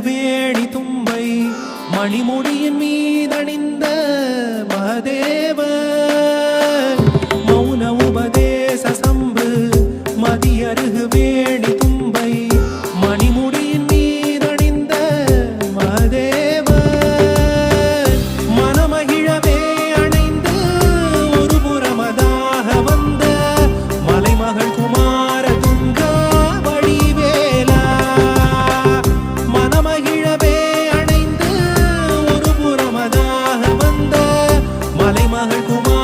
வேணி தும்பை மணிமுடியின் மீதணிந்த மகதேவன் Cuối.